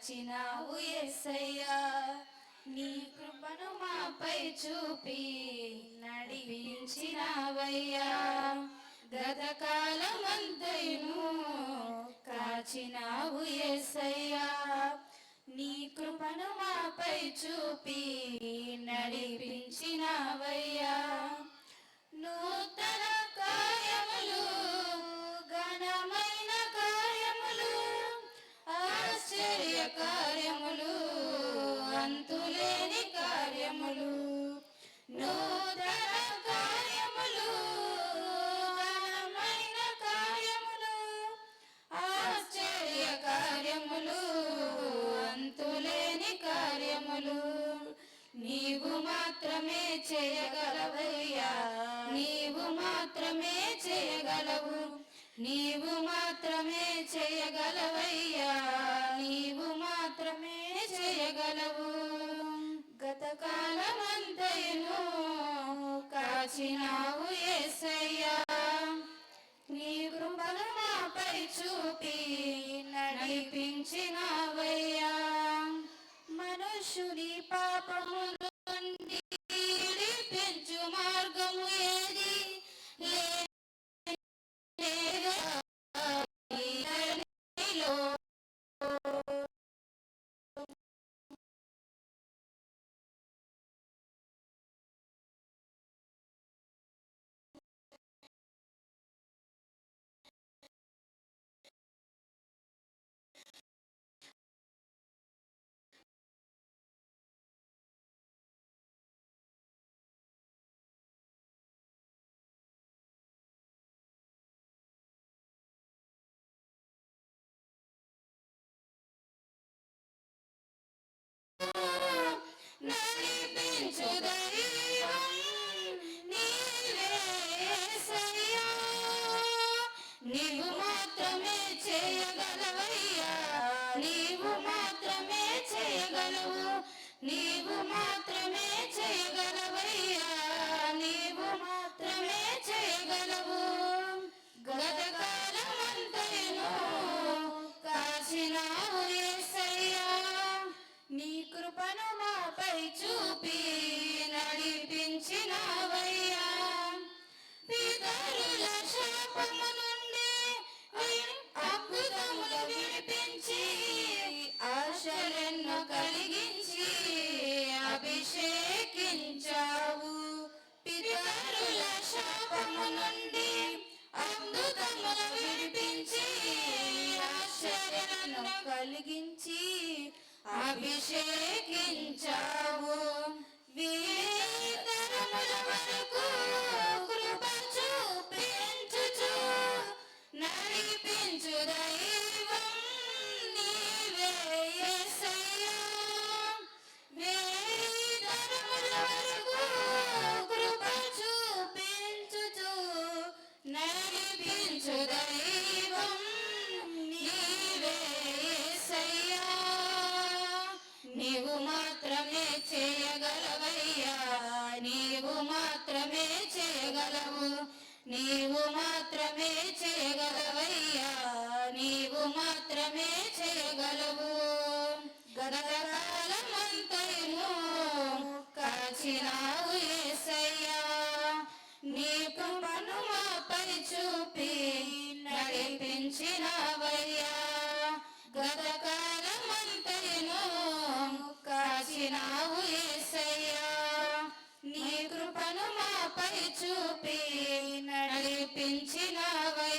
కాచినావు ఎస్సయ్యా నీ కృపను మాపై చూపి నడిపించినావయ్యా. గతకాలమంతైను కాచినావు ఎస్సయ్యా నీ కృపను మాపై చూపి నడిపించినావయ్యా. నీవు మాత్రమే చేయగలవయ్యా. నీవు మాత్రమే చేయగలవు. గతకాలమంతయును కాచినావు యేసయ్యా నీ కృపను మాపై చూపి నడిపించినావయ్యా. మనుషుడి పాపము నుండి విడిపించు మార్గము నీవు మాత్రమే చేయగలవు. నీవు మాత్రమే చేయగలవు. కలిగించి అభిషేకించ మాత్రమే చేయగలవు. గతకాలమంతయును కాచినావు ఏసయ్యా. నీ కృపను మాపై చూపి నడిపించినవయ్యా. గతకాలమంతయును కాచినావు ఏసయ్యా. నీ కృపను మాపై చూపి నడిపించినావు